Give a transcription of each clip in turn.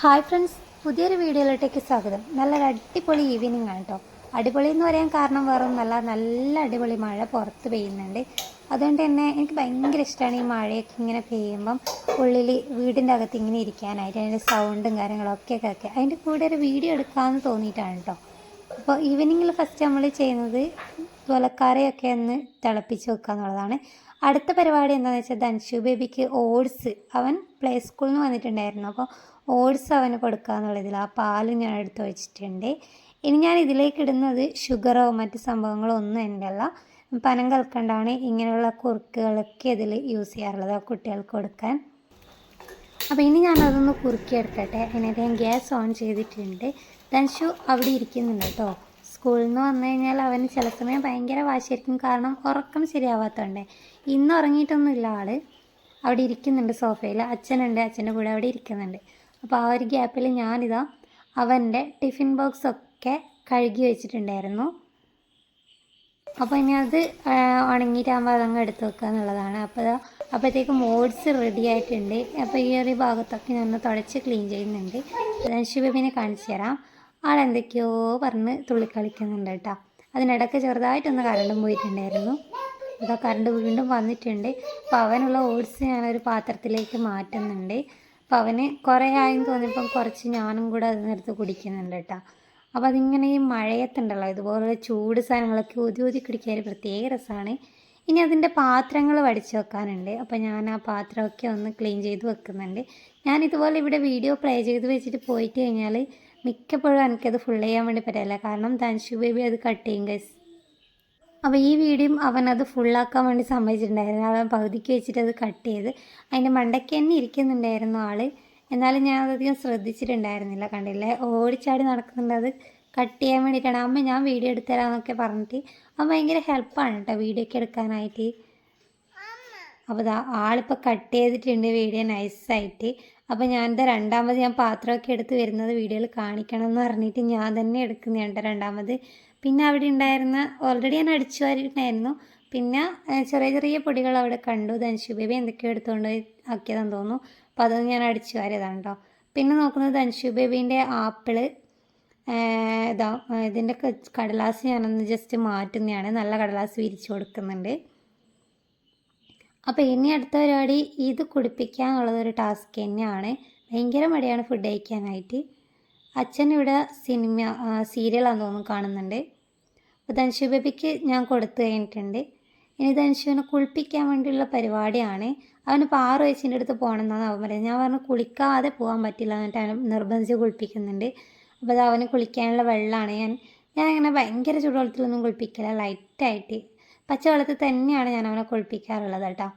Hi friends പുതിയൊരു വീഡിയോയിലോട്ടേക്ക് സ്വാഗതം. നല്ലൊരു അടിപൊളി ഈവനിങ് ആണ് കേട്ടോ അടിപൊളി എന്ന് പറയാൻ കാരണം വേറെ നല്ല നല്ല അടിപൊളി മഴ പുറത്ത് പെയ്യുന്നുണ്ട്. അതുകൊണ്ട് തന്നെ എനിക്ക് ഭയങ്കര ഇഷ്ടമാണ് ഈ മഴയൊക്കെ ഇങ്ങനെ പെയ്യുമ്പം ഉള്ളിൽ വീടിന്റെ അകത്ത് ഇങ്ങനെ ഇരിക്കാനായിട്ട് അതിന്റെ സൗണ്ടും കാര്യങ്ങളൊക്കെ കേൾക്കുക അതിന്റെ കൂടെ ഒരു വീഡിയോ എടുക്കാമെന്ന് തോന്നിയിട്ടാണ് കേട്ടോ അപ്പോൾ ഈവനിങ്ങിൽ ഫസ്റ്റ് നമ്മൾ ചെയ്യുന്നത് തുലക്കാരയൊക്കെ ഒന്ന് തിളപ്പിച്ച് വെക്കുക എന്നുള്ളതാണ്. അടുത്ത പരിപാടി എന്താണെന്ന് വെച്ചാൽ ധൻഷു ബേബിക്ക് ഓട്സ് അവൻ പ്ലേ സ്കൂളിൽ നിന്ന് വന്നിട്ടുണ്ടായിരുന്നു. അപ്പോൾ ഓട്സ് അവന് കൊടുക്കുക എന്നുള്ളതിൽ ആ പാൽ ഞാൻ എടുത്ത് വെച്ചിട്ടുണ്ട്. ഇനി ഞാൻ ഇതിലേക്ക് ഇടുന്നത് ഷുഗറോ മറ്റ് സംഭവങ്ങളോ ഒന്നും എന്റെ അല്ല. പനം കൽക്കണ്ടാണ് ഇങ്ങനെയുള്ള കുറുക്കുകളൊക്കെ ഇതിൽ യൂസ് ചെയ്യാറുള്ളത് ആ കുട്ടികൾക്ക് കൊടുക്കാൻ. അപ്പോൾ ഇനി ഞാനതൊന്ന് കുറുക്കിയെടുക്കട്ടെ അതിനകത്ത് ഞാൻ ഗ്യാസ് ഓൺ ചെയ്തിട്ടുണ്ട്. ധൻഷു അവിടെ ഇരിക്കുന്നുണ്ട് കേട്ടോ. സ്കൂളിൽ നിന്ന് വന്നു കഴിഞ്ഞാൽ അവന് ചില സമയം ഭയങ്കര വാശിയായിരിക്കും. കാരണം ഉറക്കം ശരിയാവാത്തതുകൊണ്ട് ഇന്ന് ഉറങ്ങിയിട്ടൊന്നുമില്ല ആൾ. അവിടെ ഇരിക്കുന്നുണ്ട് സോഫയിൽ. അച്ഛനുണ്ട് അച്ഛന്റെ കൂടെ അവിടെ ഇരിക്കുന്നുണ്ട്. അപ്പോൾ ആ ഒരു ഗ്യാപ്പിൽ ഞാനിതാ അവന്റെ ടിഫിൻ ബോക്സ് ഒക്കെ കഴുകി വെച്ചിട്ടുണ്ടായിരുന്നു. അപ്പോൾ ഇനി അത് ഉണങ്ങിയിട്ടാകുമ്പോൾ അതങ്ങ് എടുത്ത് വെക്കുക എന്നുള്ളതാണ്. അപ്പോൾ അപ്പോഴത്തേക്ക് മോഡ്സ് റെഡി ആയിട്ടുണ്ട്. അപ്പോൾ ഈ ഒരു ഭാഗത്തൊക്കെ ഞാൻ തുടച്ച് ക്ലീൻ ചെയ്യുന്നുണ്ട്. ഞാൻ ശിവബിനെ കാണിച്ചു തരാം. ആളെന്തൊക്കെയോ പറഞ്ഞ് തുള്ളിക്കളിക്കുന്നുണ്ട് കേട്ടോ. അതിനിടയ്ക്ക് ചെറുതായിട്ടൊന്ന് കരണ്ടും പോയിട്ടുണ്ടായിരുന്നു. ഇതാ കരണ്ട് വീണ്ടും വന്നിട്ടുണ്ട്. അപ്പോൾ അവനുള്ള ഓട്സ് ഞാനൊരു പാത്രത്തിലേക്ക് മാറ്റുന്നുണ്ട്. അപ്പോൾ അവന് കുറേ ആയെന്ന് തോന്നിയപ്പം കുറച്ച് ഞാനും കൂടെ അതിനടുത്ത് കുടിക്കുന്നുണ്ട് കേട്ടോ. അപ്പോൾ അതിങ്ങനെ ഈ മഴയത്തുണ്ടല്ലോ ഇതുപോലുള്ള ചൂട് സാധനങ്ങളൊക്കെ ഊതി ഊതി കുടിക്കാൻ ഒരു പ്രത്യേക രസമാണ്. ഇനി അതിന്റെ പാത്രങ്ങൾ വടിച്ച് വെക്കാനുണ്ട്. അപ്പോൾ ഞാൻ ആ പാത്രമൊക്കെ ഒന്ന് ക്ലീൻ ചെയ്ത് വെക്കുന്നുണ്ട്. ഞാൻ ഇതുപോലെ ഇവിടെ വീഡിയോ പ്ലേ ചെയ്ത് വെച്ചിട്ട് പോയിട്ട് കഴിഞ്ഞാൽ മിക്കപ്പോഴും എനിക്കത് ഫുൾ ചെയ്യാൻ വേണ്ടി പറ്റില്ല കാരണം ധൻഷു ബേബി അത് കട്ട് ചെയ്യും ഗൈസ് അപ്പോൾ ഈ വീഡിയോ അവനത് ഫുള്ളാക്കാൻ വേണ്ടി സമ്മതിച്ചിട്ടുണ്ടായിരുന്നു. അവൻ പകുതിക്ക് വെച്ചിട്ട് അത് കട്ട് ചെയ്ത് അതിന്റെ മണ്ടയ്ക്ക് തന്നെ ഇരിക്കുന്നുണ്ടായിരുന്നു ആൾ എന്നാലും ഞാൻ അതധികം ശ്രദ്ധിച്ചിട്ടുണ്ടായിരുന്നില്ല കണ്ടില്ലേ? ഓടിച്ചാടി നടക്കുന്നുണ്ട് അത് കട്ട് ചെയ്യാൻ വേണ്ടിയിട്ടാണ്. അമ്മ ഞാൻ വീഡിയോ എടുത്തരാന്നൊക്കെ പറഞ്ഞിട്ട് അവൻ ഭയങ്കര ഹെൽപ്പാണ് കേട്ടോ വീഡിയോ ഒക്കെ എടുക്കാനായിട്ട്. അപ്പോൾ ആളിപ്പോൾ കട്ട് ചെയ്തിട്ടുണ്ട് വീഡിയോ നൈസായിട്ട് അപ്പോൾ എന്റെ രണ്ടാമത് ഞാൻ പാത്രമൊക്കെ എടുത്ത് വരുന്നത് വീഡിയോയിൽ കാണിക്കണം എന്ന് പറഞ്ഞിട്ട് ഞാൻ തന്നെ എടുക്കുന്നതാണ് രണ്ടാമത്. പിന്നെ അവിടെ ഉണ്ടായിരുന്ന ഓൾറെഡി ഞാൻ അടിച്ചു വാരിയിട്ടുണ്ടായിരുന്നു. പിന്നെ ചെറിയ ചെറിയ പൊടികൾ അവിടെ കണ്ടു. ധനുഷു ബേബി എന്തൊക്കെയോ എടുത്തുകൊണ്ട് ആക്കിയതെന്ന് തോന്നുന്നു. അപ്പോൾ അത് ഞാൻ അടിച്ചു വാരിയതാണ് കേട്ടോ പിന്നെ നോക്കുന്നത് ധനുഷു ബേബീന്റെ ആപ്പിൾ. ഇതാ ഇതിന്റെ കടലാസ് ഞാനൊന്ന് ജസ്റ്റ് മാറ്റുന്നതാണ്. നല്ല കടലാസ് വിരിച്ചു കൊടുക്കുന്നുണ്ട്. അപ്പോൾ ഇനി അടുത്ത പരിപാടി ഇത് കുടിപ്പിക്കുക ഒരു ടാസ്ക് തന്നെയാണ്. ഭയങ്കര മടിയാണ് ഫുഡ് കഴിക്കാനായിട്ട്. അച്ഛൻ ഇവിടെ സിനിമ സീരിയലാന്ന് തോന്നുന്നു കാണുന്നുണ്ട്. അപ്പോൾ ധനുഷു ബേബിക്ക് ഞാൻ കൊടുത്തു കഴിഞ്ഞിട്ടുണ്ട്. ഇനി ധനുഷുവിനെ കുളിപ്പിക്കാൻ വേണ്ടിയുള്ള പരിപാടിയാണ്. അവന് ഇപ്പോൾ ആറ് വയസ്സിന്റെ അടുത്ത് പോകണമെന്നാണ് അവൻ പറയുന്നത്. ഞാൻ പറഞ്ഞു കുളിക്കാതെ പോകാൻ പറ്റില്ല എന്നിട്ട് അവൻ നിർബന്ധിച്ച് കുളിപ്പിക്കുന്നുണ്ട്. അപ്പോൾ അത് അവന് കുളിക്കാനുള്ള വെള്ളമാണ്. ഞാൻ ഞാൻ അങ്ങനെ ഭയങ്കര ചൂടുവെള്ളത്തിലൊന്നും കുളിപ്പിക്കില്ല. ലൈറ്റായിട്ട് പച്ചവെള്ളത്തിൽ തന്നെയാണ് ഞാൻ അവനെ കുളിപ്പിക്കാറുള്ളത് കേട്ടോ.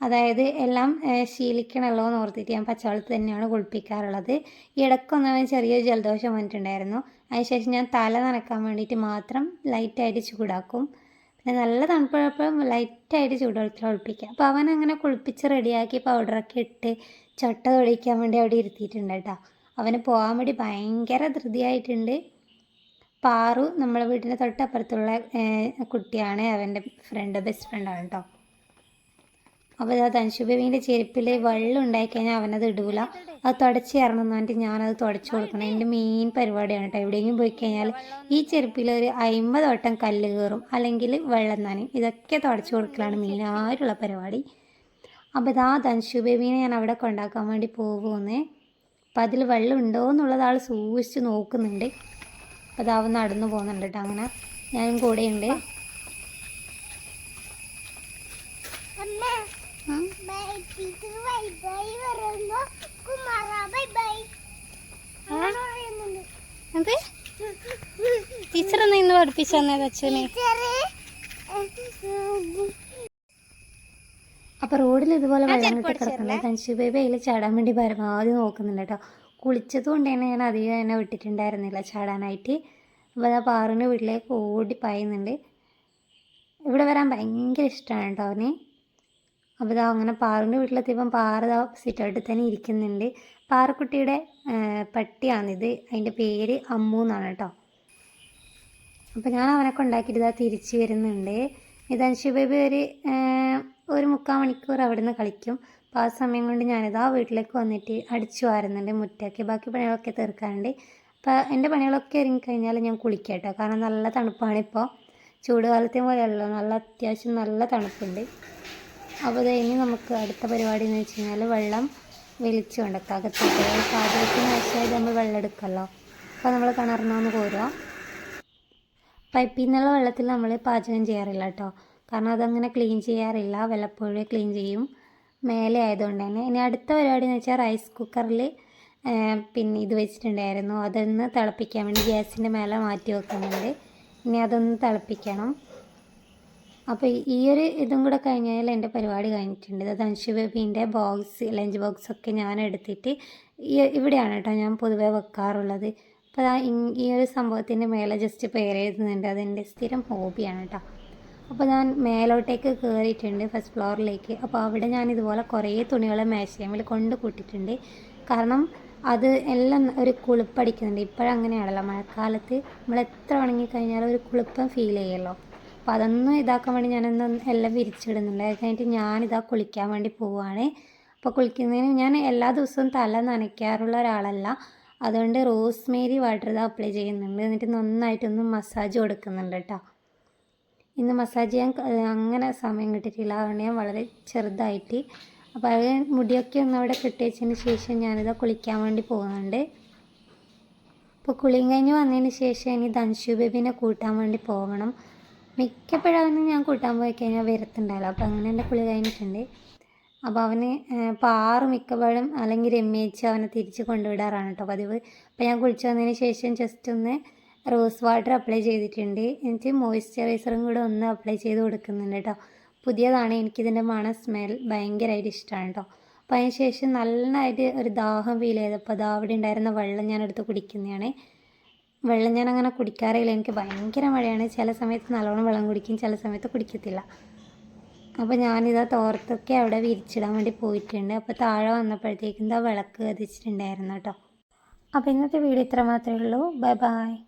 അതായത് എല്ലാം ശീലിക്കണല്ലോ എന്ന് ഓർത്തിട്ട് ഞാൻ പച്ചവെള്ളത്തിൽ തന്നെയാണ് കുളിപ്പിക്കാറുള്ളത്. ഇടയ്ക്കൊന്ന് അവന് ചെറിയൊരു ജലദോഷം വന്നിട്ടുണ്ടായിരുന്നു. അതിനുശേഷം ഞാൻ തല നനക്കാൻ വേണ്ടിയിട്ട് മാത്രം ലൈറ്റായിട്ട് ചൂടാക്കും. പിന്നെ നല്ല തണുപ്പുള്ളപ്പോഴും ലൈറ്റായിട്ട് ചൂടുവെള്ളത്തിൽ കുളിപ്പിക്കുക അപ്പോൾ അവൻ അങ്ങനെ കുളിപ്പിച്ച് റെഡിയാക്കി പൗഡറൊക്കെ ഇട്ട് ചൊട്ട തൊടിക്കാൻ വേണ്ടി അവിടെ ഇരുത്തിയിട്ടുണ്ട് കേട്ടോ. അവന് പോകാൻ വേണ്ടി ഭയങ്കര ധൃതിയായിട്ടുണ്ട്. പാറു നമ്മളെ വീടിന്റെ തൊട്ടപ്പുറത്തുള്ള കുട്ടിയാണ്. അവന്റെ ഫ്രണ്ട് ബെസ്റ്റ് ഫ്രണ്ടാണ് കേട്ടോ അപ്പോൾ ആ ധൻഷു ബേബീന്റെ ചെരുപ്പിൽ വെള്ളം ഉണ്ടായിക്കഴിഞ്ഞാൽ അവനത് ഇടൂല. അത് തുടച്ച് ഇറങ്ങുന്നു. പറഞ്ഞിട്ട് ഞാനത് തുടച്ച് കൊടുക്കണം. എന്റെ മെയിൻ പരിപാടിയാണ് കേട്ടോ എവിടെയെങ്കിലും പോയി കഴിഞ്ഞാൽ ഈ ചെരുപ്പിൽ ഒരു അമ്പത് വട്ടം കല്ല് കയറും അല്ലെങ്കിൽ വെള്ളം നനയും. ഇതൊക്കെ തുടച്ച് കൊടുക്കലാണ് മെയിനായിട്ടുള്ള പരിപാടി. അപ്പോൾ ഇതാ തൻഷുബേബിനെ ഞാൻ അവിടെ കൊണ്ടാക്കാൻ വേണ്ടി പോകുന്നേ അപ്പോൾ അതിൽ വെള്ളം ഉണ്ടോ എന്നുള്ളത് ആൾ സൂക്ഷിച്ച് നോക്കുന്നുണ്ട്. അപ്പോൾ അതാ നടന്നു പോകുന്നുണ്ട് കേട്ടോ അങ്ങനെ. ഞാനും കൂടെ ഉണ്ട് ടീച്ചർ എന്ത്? ഇന്ന് പഠിപ്പിച്ചു അച്ഛനെ ടീച്ചറ് അപ്പൊ റോഡിൽ ഇതുപോലെ വെള്ളം കെട്ടി കിടക്കുന്നത് തൻഷു ബേബി അതിൽ ചാടാൻ വേണ്ടി പരമാവധി നോക്കുന്നുണ്ട് കേട്ടോ കുളിച്ചത് കൊണ്ട് തന്നെ ഞാൻ അധികം തന്നെ വിട്ടിട്ടുണ്ടായിരുന്നില്ല ചാടാനായിട്ട്. അപ്പോൾ ആ പാറുവിന്റെ വീട്ടിലേക്ക് ഓടി പായുന്നുണ്ട്. ഇവിടെ വരാൻ ഭയങ്കര ഇഷ്ടമാണ് കേട്ടോ അവന്. അപ്പോൾ ഇതാ അങ്ങനെ പാറുവിന്റെ വീട്ടിലെത്തിയപ്പം പാറ സിറ്റൗട്ടിൽ തന്നെ ഇരിക്കുന്നുണ്ട്. പാറക്കുട്ടിയുടെ പട്ടിയാണിത്. അതിന്റെ പേര് അമ്മു എന്നാണ് കേട്ടോ. അപ്പോൾ ഞാൻ അവനൊക്കെ ഉണ്ടാക്കിയിട്ട് ഇതാ തിരിച്ച് വരുന്നുണ്ട്. ഇതാ ബേബി ഒരു ഒരു മുക്കാൽ മണിക്കൂർ അവിടെ നിന്ന് കളിക്കും. അപ്പോൾ ആ സമയം കൊണ്ട് ഞാനിതാ വീട്ടിലേക്ക് വന്നിട്ട് അടിച്ചു വാരുന്നുണ്ട് മുറ്റൊക്കെ. ബാക്കി പണികളൊക്കെ തീർക്കാറുണ്ട് അപ്പോൾ എന്റെ പണികളൊക്കെ ഇറങ്ങിക്കഴിഞ്ഞാൽ ഞാൻ കുളിക്കാം കേട്ടോ കാരണം നല്ല തണുപ്പാണ് ഇപ്പോൾ. ചൂടുകാലത്തെ പോലെയല്ലോ. നല്ല അത്യാവശ്യം നല്ല തണുപ്പുണ്ട്. അപ്പോൾ ഇനി നമുക്ക് അടുത്ത പരിപാടി എന്ന് വെച്ച് കഴിഞ്ഞാൽ വെള്ളം വലിച്ചു കൊണ്ടൊക്കെ അകത്തേക്ക്. പാചകത്തിന് ആവശ്യമായിട്ട് നമ്മൾ വെള്ളം എടുക്കുമല്ലോ. അപ്പോൾ നമ്മൾ കിണറിനൊന്ന് കോരുക. പൈപ്പിൽ നിന്നുള്ള വെള്ളത്തിൽ നമ്മൾ പാചകം ചെയ്യാറില്ല കേട്ടോ. കാരണം അതങ്ങനെ ക്ലീൻ ചെയ്യാറില്ല. വല്ലപ്പോഴേ ക്ലീൻ ചെയ്യും. മേലെ ആയതുകൊണ്ട് തന്നെ. ഇനി അടുത്ത പരിപാടി എന്ന് വെച്ചാൽ റൈസ് കുക്കറിൽ പിന്നെ ഇത് വെച്ചിട്ടുണ്ടായിരുന്നു. അതൊന്ന് തിളപ്പിക്കാൻ വേണ്ടി ഗ്യാസിന്റെ മേലെ മാറ്റി വെക്കുന്നുണ്ട്. ഇനി അതൊന്ന് തിളപ്പിക്കണം. അപ്പോൾ ഈ ഒരു ഇതും കൂടെ കഴിഞ്ഞാൽ എന്റെ പരിപാടി കഴിഞ്ഞിട്ടുണ്ട്. ഇത് ധനുഷ് ബേബീന്റെ ബോക്സ് ലഞ്ച് ബോക്സ് ഒക്കെ ഞാൻ എടുത്തിട്ട് ഇവിടെയാണ് കേട്ടോ ഞാൻ പൊതുവേ വെക്കാറുള്ളത്. അപ്പോൾ അതാ ഈ ഒരു സംഭവത്തിന്റെ മേലെ ജസ്റ്റ് പേര് എഴുതുന്നുണ്ട്. അതെന്റെ സ്ഥിരം ഹോബിയാണ് കേട്ടോ. അപ്പോൾ ഞാൻ മേലോട്ടേക്ക് കയറിയിട്ടുണ്ട് ഫസ്റ്റ് ഫ്ലോറിലേക്ക് അപ്പോൾ അവിടെ ഞാൻ ഇതുപോലെ കുറേ തുണികൾ മേശയമ്മിൽ കൊണ്ട് കൂട്ടിയിട്ടുണ്ട്. കാരണം അത് എല്ലാം ഒരു കുളിപ്പടിക്കുന്നുണ്ട്. ഇപ്പോഴങ്ങനെയാണല്ലോ മഴക്കാലത്ത് നമ്മൾ എത്ര ഉണങ്ങി കഴിഞ്ഞാലും ഒരു കുളിപ്പം ഫീൽ ചെയ്യല്ലോ. അപ്പോൾ അതൊന്നും ഇതാക്കാൻ വേണ്ടി ഞാനൊന്ന് എല്ലാം വിരിച്ചിടുന്നുണ്ട്. അത് കഴിഞ്ഞിട്ട് ഞാനിതാ കുളിക്കാൻ വേണ്ടി പോവുകയാണ് അപ്പോൾ കുളിക്കുന്നതിന് ഞാൻ എല്ലാ ദിവസവും തല നനയ്ക്കാറുള്ള ഒരാളല്ല. അതുകൊണ്ട് റോസ്മേരി വാട്ടർ ഇത് അപ്ലൈ ചെയ്യുന്നുണ്ട്. എന്നിട്ട് നന്നായിട്ടൊന്ന് മസാജ് കൊടുക്കുന്നുണ്ട് കേട്ടോ ഇന്ന് മസാജ് ചെയ്യാൻ അങ്ങനെ സമയം കിട്ടിയിട്ടില്ല. അതുകൊണ്ട് ഞാൻ വളരെ ചെറുതായിട്ട്. അപ്പോൾ അത് മുടിയൊക്കെ ഒന്ന് അവിടെ കെട്ടിവച്ചതിന് ശേഷം ഞാനിത് കുളിക്കാൻ വേണ്ടി പോകുന്നുണ്ട്. അപ്പോൾ കുളിയും കഴിഞ്ഞ് വന്നതിന് ശേഷം ഇനി ധൻഷു ബേബിനെ കൂട്ടാൻ വേണ്ടി പോകണം മിക്കപ്പോഴും അവന് ഞാൻ കൂട്ടാൻ പോയി കഴിഞ്ഞാൽ വരത്തുണ്ടാവില്ല. അപ്പോൾ അങ്ങനെ എന്റെ കുളി കഴിഞ്ഞിട്ടുണ്ട്. അപ്പോൾ അവന് പാറ് മിക്കപ്പോഴും അല്ലെങ്കിൽ രമ്യച്ച് അവനെ തിരിച്ച് കൊണ്ടുവിടാറാണ് കേട്ടോ പതിവ്. അപ്പോൾ ഞാൻ കുളിച്ച് വന്നതിന് ശേഷം ജസ്റ്റ് ഒന്ന് റോസ് വാട്ടർ അപ്ലൈ ചെയ്തിട്ടുണ്ട്. എന്നിട്ട് മോയ്സ്ചറൈസറും കൂടെ ഒന്ന് അപ്ലൈ ചെയ്ത് കൊടുക്കുന്നുണ്ട് കേട്ടോ. പുതിയതാണ് എനിക്കിതിന്റെ മണം സ്മെൽ ഭയങ്കരമായിട്ട് ഇഷ്ടമാണ് കേട്ടോ. അപ്പോൾ അതിന് ശേഷം നന്നായിട്ട് ഒരു ദാഹം ഫീൽ ചെയ്തപ്പോൾ അതാ അവിടെ ഉണ്ടായിരുന്ന വെള്ളം ഞാൻ എടുത്ത് കുടിക്കുന്നതാണ്. വെള്ളം ഞാൻ അങ്ങനെ കുടിക്കാറില്ല എനിക്ക് ഭയങ്കര മഴയാണ്. ചില സമയത്ത് നല്ലോണം വെള്ളം കുടിക്കും ചില സമയത്ത് കുടിക്കത്തില്ല. അപ്പോൾ ഞാനിതാ തോർത്തൊക്കെ അവിടെ വിരിച്ചിടാൻ വേണ്ടി പോയിട്ടുണ്ട്. അപ്പോൾ താഴെ വന്നപ്പോഴത്തേക്കും ഇതാ വിളക്ക് കത്തിച്ചിട്ടുണ്ടായിരുന്നു കേട്ടോ. അപ്പോൾ ഇന്നത്തെ വീഡിയോ ഇത്ര മാത്രമേ ഉള്ളൂ. Bye bye.